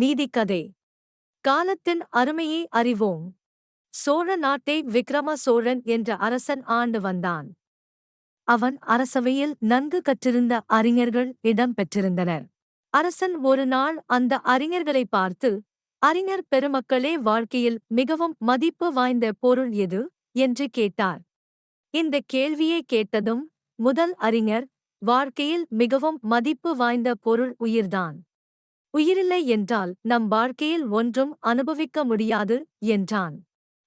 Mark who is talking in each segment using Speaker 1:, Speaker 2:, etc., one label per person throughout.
Speaker 1: நீதிக்கதை காலத்தின் அருமையை அறிவோம். சோழ நாட்டை விக்ரம சோழன் என்ற அரசன் ஆண்டு வந்தான். அவன் அரசவையில் நன்கு கற்றிருந்த அறிஞர்கள் இடம் பெற்றிருந்தனர். அரசன் ஒரு நாள் அந்த அறிஞர்களை பார்த்து அறிஞர் பெருமக்களே வாழ்க்கையில் மிகவும் மதிப்பு வாய்ந்த பொருள் எது? என்று கேட்டார். இந்த கேள்வியை கேட்டதும் முதல் அறிஞர் வாழ்க்கையில் மிகவும் மதிப்பு வாய்ந்த பொருள் உயிர்தான். உயிரில்லை என்றால் நம் வாழ்க்கையில் ஒன்றும் அனுபவிக்க முடியாது என்றான்.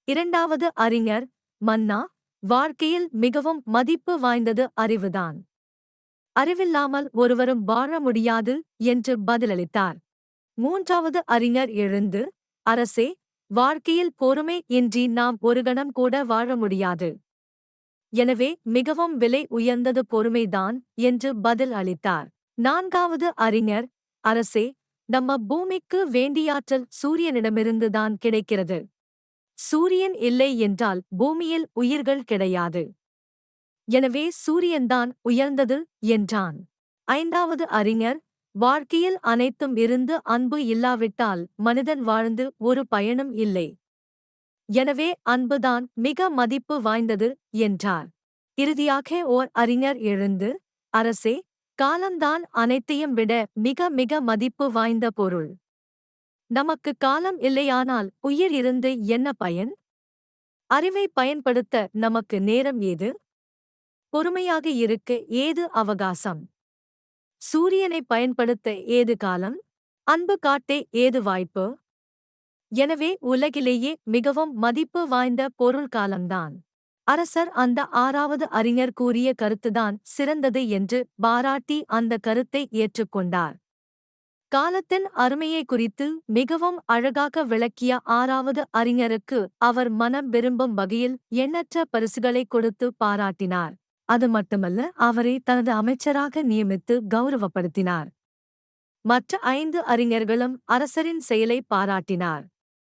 Speaker 1: இரண்டாவது அறிஞர் மன்னா வாழ்க்கையில் மிகவும் மதிப்பு வாய்ந்தது அறிவுதான். அறிவில்லாமல் ஒருவரும் வாழ முடியாது என்று பதிலளித்தார். மூன்றாவது அறிஞர் எழுந்து அரசே வாழ்க்கையில் பொறுமை இன்றி நாம் ஒரு கணம் கூட வாழ முடியாது. எனவே மிகவும் விலை உயர்ந்தது பொறுமைதான் என்று பதில் அளித்தார். நான்காவது அறிஞர் அரசே நம்ம பூமிக்கு வேண்டியாற்றல் சூரியனிடமிருந்துதான் கிடைக்கிறது. சூரியன் இல்லை என்றால் பூமியில் உயிர்கள் கிடையாது. எனவே சூரியன்தான் உயர்ந்தது என்றான். ஐந்தாவது அறிஞர் வாழ்க்கையில் அனைத்தும் இருந்து அன்பு இல்லாவிட்டால் மனிதன் வாழ்ந்து ஒரு பயனும் இல்லை. எனவே அன்புதான் மிக மதிப்பு வாய்ந்தது என்றார். இறுதியாக ஓர் அறிஞர் எழுந்து அரசே காலம்தான் அனைத்தையும் விட மிக மிக மதிப்பு வாய்ந்த பொருள். நமக்கு காலம் இல்லையானால் உயிர் இருந்து என்ன பயன்? அறிவை பயன்படுத்த நமக்கு நேரம் ஏது? பொறுமையாக இருக்க ஏது அவகாசம்? சூரியனை பயன்படுத்த ஏது காலம்? அன்பு காட்டே ஏது வாய்ப்பு? எனவே உலகிலேயே மிகவும் மதிப்பு வாய்ந்த பொருள் காலம்தான். அரசர் அந்த ஆறாவது அறிஞர் கூறிய கருத்துதான் சிறந்தது என்று பாராட்டி அந்த கருத்தை ஏற்றுக்கொண்டார். காலத்தின் அருமையை குறித்து மிகவும் அழகாக விளக்கிய ஆறாவது அறிஞருக்கு அவர் மனம் விரும்பும் வகையில் எண்ணற்ற பரிசுகளை கொடுத்து பாராட்டினார். அது மட்டுமல்ல அவரை தனது அமைச்சராக நியமித்து கௌரவப்படுத்தினார். மற்ற ஐந்து அறிஞர்களும் அரசரின் செயலை பாராட்டினார்.